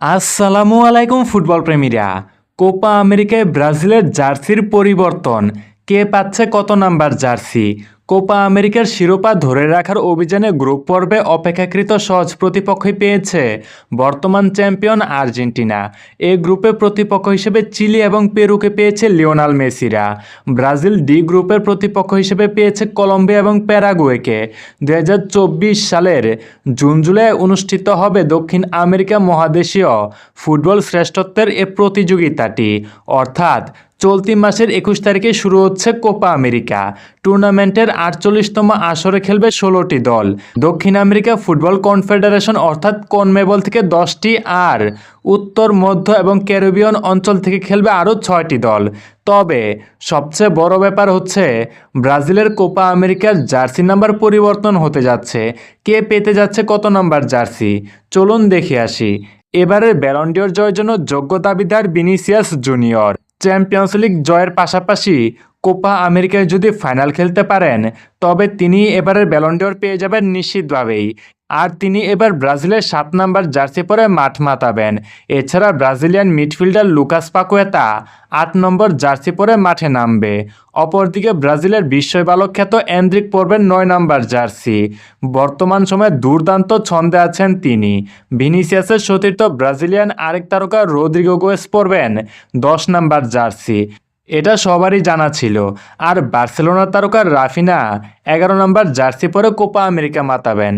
আসসালামু আলাইকুম football প্রেমীরা। Copa আমেরিকায় ব্রাজিলের জার্সির পরিবর্তন। কে পাচ্ছে কত নাম্বার জার্সি? কোপা আমেরিকার শিরোপা ধরে রাখার অভিযানে গ্রুপ পর্বে অপেক্ষাকৃত সহজ প্রতিপক্ষই পেয়েছে বর্তমান চ্যাম্পিয়ন আর্জেন্টিনা। এ গ্রুপে প্রতিপক্ষ হিসেবে চিলি এবং পেরুকে পেয়েছে লিওনাল মেসিরা। ব্রাজিল ডি গ্রুপের প্রতিপক্ষ হিসেবে পেয়েছে কলম্বিয়া এবং প্যারাগুয়েকে। দু হাজার চব্বিশ সালের জুন জুলাই অনুষ্ঠিত হবে দক্ষিণ আমেরিকা মহাদেশীয় ফুটবল শ্রেষ্ঠত্বের এ প্রতিযোগিতাটি। অর্থাৎ চলতি মাসের একুশ তারিখে শুরু হচ্ছে কোপা আমেরিকা। টুর্নামেন্টের আটচল্লিশতম আসরে খেলবে ষোলোটি দল। দক্ষিণ আমেরিকা ফুটবল কনফেডারেশন অর্থাৎ কনমেবল থেকে দশটি আর উত্তর, মধ্য এবং ক্যারিবিয়ান অঞ্চল থেকে খেলবে আরও ছয়টি দল। তবে সবচেয়ে বড় ব্যাপার হচ্ছে, ব্রাজিলের কোপা আমেরিকার জার্সি নাম্বার পরিবর্তন হতে যাচ্ছে। কে পেতে যাচ্ছে কত নাম্বার জার্সি? চলুন দেখে আসি। এবারের ব্যালন্ডিয়র জয়ের জন্য যোগ্য দাবিদার বিনিসিয়াস জুনিয়র। চ্যাম্পিয়ন্স লিগ জয়ের পাশাপাশি কোপা আমেরিকায় যদি ফাইনাল খেলতে পারেন, তবে তিনি এবারের ব্যালন্ডিওর পেয়ে যাবেন নিশ্চিতভাবেই। আর তিনি এবার ব্রাজিলের সাত নাম্বার জার্সি পরে মাঠ মাতাবেন। এছাড়া ব্রাজিলিয়ান মিডফিল্ডার লুকাস পাকুয়েতা আট নম্বর জার্সি পরে মাঠে নামবে। অপরদিকে ব্রাজিলের বিস্ময় বালক খ্যাত এন্দ্রিক পরবেন নয় নাম্বার জার্সি। বর্তমান সময়ে দুর্দান্ত ছন্দে আছেন তিনি। ভিনিসিয়াসের সতীর্থ ব্রাজিলিয়ান আরেক তারকা রোদ্রিগো গোয়েস পরবেন দশ নাম্বার জার্সি। এটা সবারই জানা ছিল। আর বার্সেলোনা তারকা রাফিনা এগারো নম্বর জার্সি পরে কোপা আমেরিকা মাতাবেন।